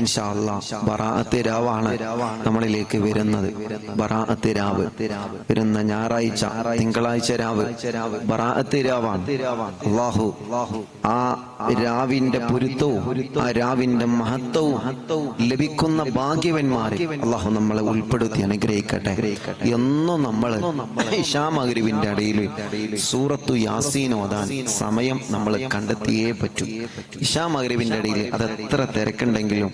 ഇൻഷാ അല്ലാ ബറാഅത്ത് രാവാണ് നമ്മളിലേക്ക് വരുന്നത്. രാവ്. വരുന്ന ഞായറാഴ്ച തിങ്കളാഴ്ച രാവ്. അള്ളാഹു ആ രാവിന്റെ പൊരുത്തവും ആ രാവിന്റെ മഹത്വവും ലഭിക്കുന്ന ഭാഗ്യവന്മാരെ അള്ളാഹു നമ്മളെ ഉൾപ്പെടുത്തി അനുഗ്രഹിക്കട്ടെ. എന്നും നമ്മൾ ഇഷാമഗരിവിന്റെ ഇടയിൽ സൂറത്തു യാസീൻ ഓതാൻ സമയം നമ്മൾ കണ്ടെത്തിയേ പറ്റൂ. ഇഷാമഗരിവിന്റെ ഇടയിൽ അത് എത്ര തിരക്കുണ്ടെങ്കിലും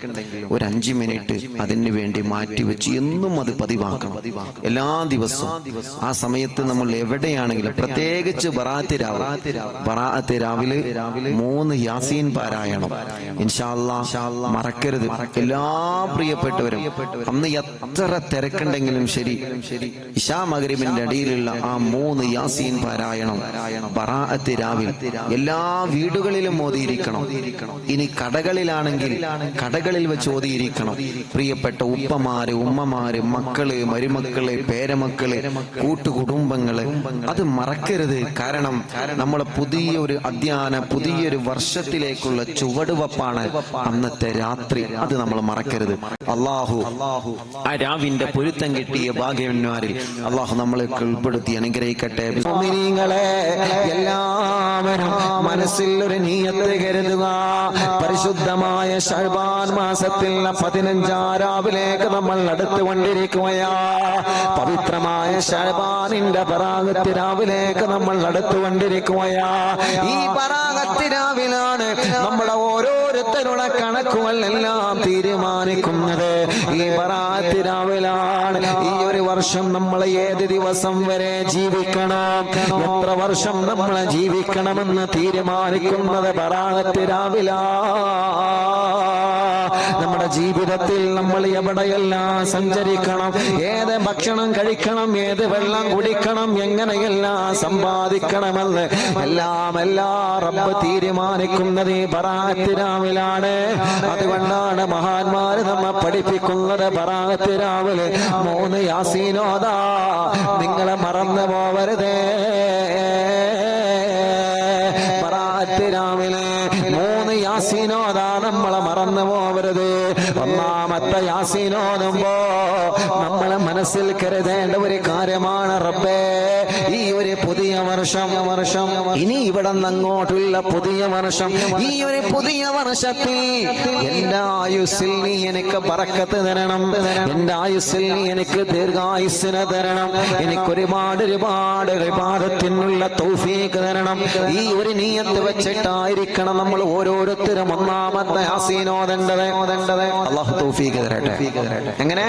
ഒരു അഞ്ചു മിനിറ്റ് അതിന് വേണ്ടി മാറ്റിവെച്ച് എന്നും അത് പതിവാക്കണം. എല്ലാ ദിവസവും ആ സമയത്ത് നമ്മൾ എവിടെയാണെങ്കിലും പ്രത്യേകിച്ച് ബറാത്ത് രാവ്. ബറാത്ത് രാവിലെ മൂന്ന് യാസീൻ പാരായണം. ഇൻഷാല്ലാ മറക്കരുത്. എല്ലാ പ്രിയപ്പെട്ടവരും അന്ന് എത്ര തിരക്കുണ്ടെങ്കിലും ശരി ഇഷാ മകരിമിന്റെ അടിയിലുള്ള ആ മൂന്ന് യാസീൻ പാരായണം ബറാഅത്ത് രാവിൽ എല്ലാ വീടുകളിലും മോദിയിരിക്കണം ഇനി കടകളിലാണെങ്കിൽ കടകളിൽ വെച്ച് ഓതിയിരിക്കണം. പ്രിയപ്പെട്ട ഉപ്പമാര് ഉമ്മമാര് മക്കൾ മരുമക്കൾ പേരമക്കൾ കൂട്ടുകുടുംബങ്ങൾ. അത് മറക്കരുത്. കാരണം നമ്മളെ പുതിയൊരു അധ്യയന പുതിയൊരു വർഷത്തിലേക്കുള്ള ചുവടുവപ്പാണ് അന്നത്തെ രാത്രി. അത് നമ്മൾ മറക്കരുത്. അള്ളാഹു ആ രാവിന്റെ പൊരുത്തം കിട്ടിയ ഭാഗ്യവന്മാരിൽ അള്ളാഹു നമ്മളെ ഉൾപ്പെടുത്തി അനുഗ്രഹിക്കട്ടെ. എല്ലാവരും മനസ്സിൽ ഒരു നീയത്ത് കരുതുക. പരിശുദ്ധമായ ഷഹബാൻ മാസത്തിൽ പതിനഞ്ചാ രാവിലേക്ക് നമ്മൾ അടുത്തുകൊണ്ടിരിക്കുകയാ പവിത്രമായ ഷഹബാനിന്റെ പറാകത്ത് രാവിലേക്ക് നമ്മൾ അടുത്തുകൊണ്ടിരിക്കുകയാ ഈ പറാകത്ത് രാവിലാണ് നമ്മുടെ ഓരോരുത്തരുടെ കണക്കുകളെല്ലാം തീരുമാനിക്കുന്നത്. ഈ പറാകത്ത് രാവിലാണ് ഈ ഒരു വർഷം നമ്മൾ ഏത് ദിവസം വരെ ജീവിക്കണം? എത്ര വർഷം നമ്മൾ ജീവിക്കണമെന്ന് തീരുമാനിക്കുന്നത് പറാകത്ത് രാവില. ജീവിതത്തിൽ നമ്മൾ എവിടെയെല്ലാം സഞ്ചരിക്കണം? ഏത് ഭക്ഷണം കഴിക്കണം? ഏത് വെള്ളം കുടിക്കണം? എങ്ങനെയെല്ലാം സമ്പാദിക്കണമെന്ന് എല്ലാം എല്ലാ റബ്ബ് തീരുമാനിക്കുന്നത് ബറാത്ത് അതുകൊണ്ടാണ് മഹാന്മാര് നമ്മെ പഠിപ്പിക്കുന്നത് പറാത്തിരാവിൽ രാവിലെ മൂന്ന് യാസീനോദാ നിങ്ങളെ മറന്നു പോവരുതേ. പറാത്തിരാവിലെ മൂന്ന് യാസീനോദാ നമ്മളെ മറന്നു പോവരുത്. ഒന്നാമത്തെ യാസീനോദുമ്പോ നമ്മളെ മനസ്സിൽ കരുതേണ്ട ഒരു കാര്യമാണ് റബ്ബേ ഈ ഒരു പുതിയ വർഷം വർഷം ഇനി ഇവിടെ അങ്ങോട്ടുള്ള പുതിയ വർഷം ഈ ഒരു പുതിയ വർഷത്തിൽ എന്റെ ആയുസ്സിൽ നീ എനിക്ക് പറക്കത്ത് തരണം. എന്റെ ആയുസ്സിൽ നീ എനിക്ക് ദീർഘായുസ്സിനെ തരണം. എനിക്ക് ഒരുപാട് ഒരുപാട് ഒരുപാടത്തിനുള്ള തൗഫീക്ക് തരണം. ഈ ഒരു നീയത്ത് വെച്ചിട്ടായിരിക്കണം നമ്മൾ ഓരോരുത്തരും ഒന്നാമത്തെ ആസീനോദണ്ടത് അള്ളാഹു തൗഫീക്ക് തരട്ടെ. എങ്ങനെ?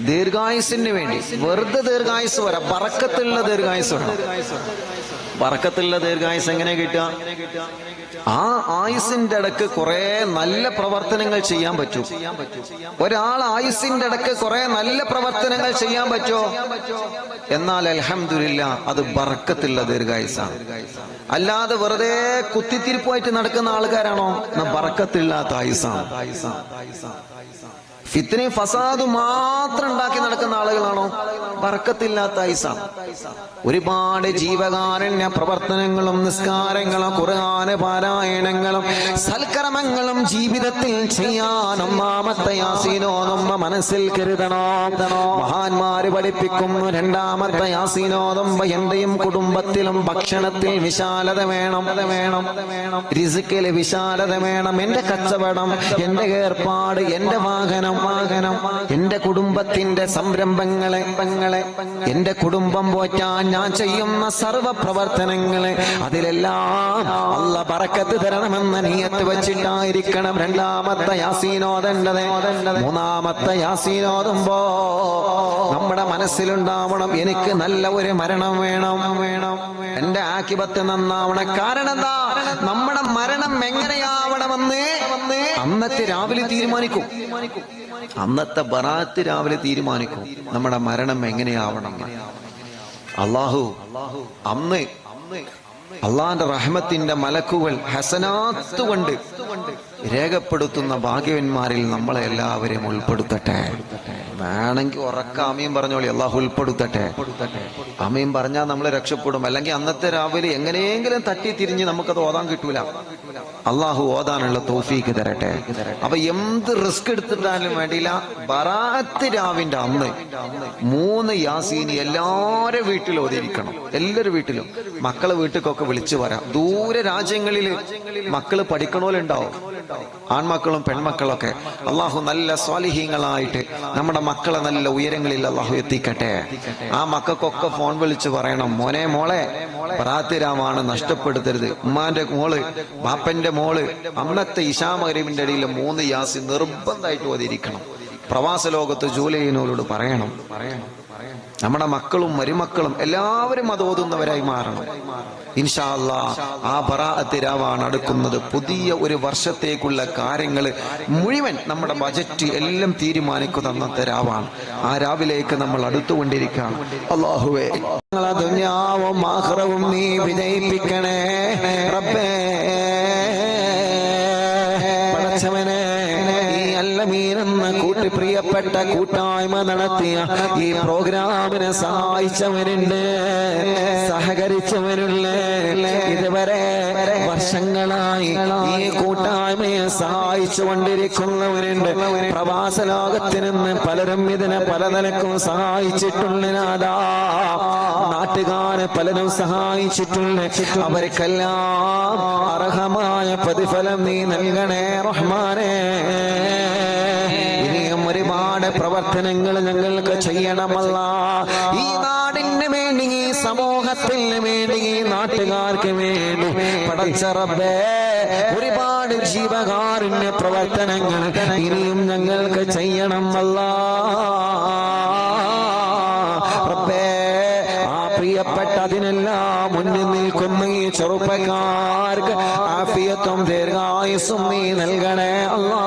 ദീർഘായുസിന് വേണ്ടി. വെറുതെ ദീർഘായുസ് വരാം. പറക്കത്തുള്ള ദീർഘായുസ് വറക്കത്തുള്ള ദീർഘായുസ് എങ്ങനെ കിട്ടുക? ആ ആയുസിന്റെ ഇടയ്ക്ക് കുറെ നല്ല പ്രവർത്തനങ്ങൾ ചെയ്യാൻ പറ്റും. ഒരാൾ ആയുസിന്റെ ഇടയ്ക്ക് കുറെ നല്ല പ്രവർത്തനങ്ങൾ ചെയ്യാൻ പറ്റോ എന്നാൽ അലഹമില്ല അത് ബറക്കത്തുള്ള ദീർഘായുസാണ് അല്ലാതെ വെറുതെ കുത്തിത്തിരിപ്പായിട്ട് നടക്കുന്ന ആൾക്കാരാണോ? ബറക്കത്തില്ലാത്ത ആയുസാണ് ഫിത്തിനെയും ഫസാദ് മാത്രം ഉണ്ടാക്കി നടക്കുന്ന ആളുകളാണോ? വർക്കത്തില്ലാത്ത ഐസാണ് ഒരുപാട് ജീവകാരുണ്യ പ്രവർത്തനങ്ങളും നിസ്കാരങ്ങളും ഖുർആന പാരായണങ്ങളും സൽക്കർമ്മങ്ങളും ജീവിതത്തിൽ ചെയ്യാൻ ഒന്നാമത്തെ യാസീനോ നമ്മ മനസ്സിൽ കരുതണോ. മഹാന്മാര് പഠിപ്പിക്കുന്നു രണ്ടാമത്തെ യാസീനോദം എന്റെയും കുടുംബത്തിലും ഭക്ഷണത്തിൽ വിശാലത വേണം. വേണം റിസിക്കൽ വിശാലത വേണം. എന്റെ കച്ചവടം എന്റെ ഏർപ്പാട് എന്റെ വാഹനം എന്റെ കുടുംബത്തിന്റെ സംരംഭങ്ങളെ പങ്ങളെ എന്റെ കുടുംബം പോറ്റാൻ ഞാൻ ചെയ്യുന്ന സർവ പ്രവർത്തനങ്ങളെ. അതിലെല്ലാം അല്ല പറക്കത്ത് തരണമെന്ന നീയത്ത് വെച്ചിട്ടായിരിക്കണം രണ്ടാമത്തെ യാസീനോദണ്ടത്. മൂന്നാമത്തെ യാസീനോദുമ്പോ നമ്മുടെ മനസ്സിലുണ്ടാവണം എനിക്ക് നല്ല ഒരു മരണം വേണം. വേണം എന്റെ ആക്കിപത്ത് നന്നാവണം. കാരണം എന്താ നമ്മുടെ മരണം എങ്ങനെയാവണമെന്ന് അന്നത്തെ രാവിലെ തീരുമാനിക്കും. അന്നത്തെ ബറാത്ത് രാവിലെ തീരുമാനിക്കും. നമ്മുടെ മരണം എങ്ങനെയാവണം അള്ളാഹു അന്ന് അള്ളാന്റെ റഹ്മത്തിന്റെ മലക്കുകൾ ഹസനാത്ത് കൊണ്ട് രേഖപ്പെടുത്തുന്ന ഭാഗ്യവന്മാരിൽ നമ്മളെ എല്ലാവരെയും ഉൾപ്പെടുത്തട്ടെ. വേണമെങ്കിൽ ഉറക്ക അമ്മയും പറഞ്ഞോളി അള്ളാഹു ഉൾപ്പെടുത്തട്ടെ. അമ്മയും പറഞ്ഞാൽ നമ്മളെ രക്ഷപ്പെടും. അല്ലെങ്കിൽ അന്നത്തെ രാവിലെ എങ്ങനെയെങ്കിലും തട്ടി തിരിഞ്ഞ് നമുക്കത് ഓതാൻ കിട്ടൂല. അള്ളാഹു ഓതാനുള്ള തോഫീക്ക് തരട്ടെ. അപ്പൊ എന്ത് റിസ്ക് എടുത്തിട്ടാലും വേണ്ടിയില്ല. ബറാത്ത് രാവിന്റെ അന്ന് മൂന്ന് യാസീനി എല്ലാരെ വീട്ടിലും ഓതിയിരിക്കണം. എല്ലാവരും വീട്ടിലും. മക്കളെ വീട്ടിലൊക്കെ വിളിച്ചു വരാം. ദൂരെ രാജ്യങ്ങളിൽ മക്കൾ പഠിക്കണോലുണ്ടാവും. ആൺമക്കളും പെൺമക്കളൊക്കെ. അള്ളാഹു നല്ല സ്വാലിഹീങ്ങളായിട്ട് നമ്മുടെ മക്കളെ നല്ല ഉയരങ്ങളിൽ അള്ളാഹു എത്തിക്കട്ടെ. ആ മക്കൾക്കൊക്കെ ഫോൺ വിളിച്ച് പറയണം മോനെ മോളെ പ്രാത്യരാമാണ് നഷ്ടപ്പെടുത്തരുത്. ഉമ്മാന്റെ മോൾ ബാപ്പന്റെ മോൾ അന്നത്തെ ഇഷാമകരീമിന്റെ ഇടയിൽ മൂന്ന് യാസി നിർബന്ധമായിട്ട് ഓതിരിക്കണം പ്രവാസ ലോകത്ത് ജോലി പറയണം പറയണം. നമ്മുടെ മക്കളും മരുമക്കളും എല്ലാവരും അത് ഓതുന്നവരായി മാറണം. ഇൻഷാ അല്ലാ ആ ബറാഅത്ത് രാവാണ് അടുക്കുന്നത്. പുതിയ ഒരു വർഷത്തേക്കുള്ള കാര്യങ്ങൾ മുഴുവൻ നമ്മുടെ ബജറ്റ് എല്ലാം തീരുമാനിക്കുന്ന അന്നത്തെ രാവാണ്. ആ രാവിലേക്ക് നമ്മൾ അടുത്തുകൊണ്ടിരിക്കുകയാണ്. അള്ളാഹുവേ ദുനിയാവും നീ വിജയിപ്പിക്കണേ. റബ്ബേ പടച്ചവനെ പ്രിയപ്പെട്ട കൂട്ടായ്മ നടത്തിയ ഈ പ്രോഗ്രാമിനെ സഹായിച്ചവനുണ്ട് സഹകരിച്ചവനുണ്ട് ഇതുവരെ വർഷങ്ങളായി ഈ കൂട്ടായ്മയെ സഹായിച്ചു കൊണ്ടിരിക്കുന്നവരുണ്ട് പ്രവാസ ലോകത്തിൽ നിന്ന് പലരും ഇതിനെ പല നിലക്കും സഹായിച്ചിട്ടുള്ള നാട്ടുകാരെ പലരും സഹായിച്ചിട്ടുണ്ട്. അവർക്കെല്ലാം അർഹമായ പ്രതിഫലം നീ നൽകണേ റഹ്മാനേ. അങ്ങനെ പ്രവർത്തനങ്ങൾ ഞങ്ങൾക്ക് ചെയ്യണമല്ല. ഈ നാടിന് വേണ്ടി ഈ സമൂഹത്തിന് വേണ്ടി ഈ നാട്ടുകാർക്ക് വേണ്ടി പടച്ചറബേ ഒരുപാട് ജീവകാരുണ്യ പ്രവർത്തനങ്ങൾ ഇനിയും ഞങ്ങൾക്ക് ചെയ്യണമല്ല. അതിനെല്ലാം മുന്നിൽ നിൽക്കുന്ന ഈ ചെറുപ്പക്കാർക്ക് ആഫിയത്വം ദീർഘായുസും നീ നൽകണേ അല്ലാ.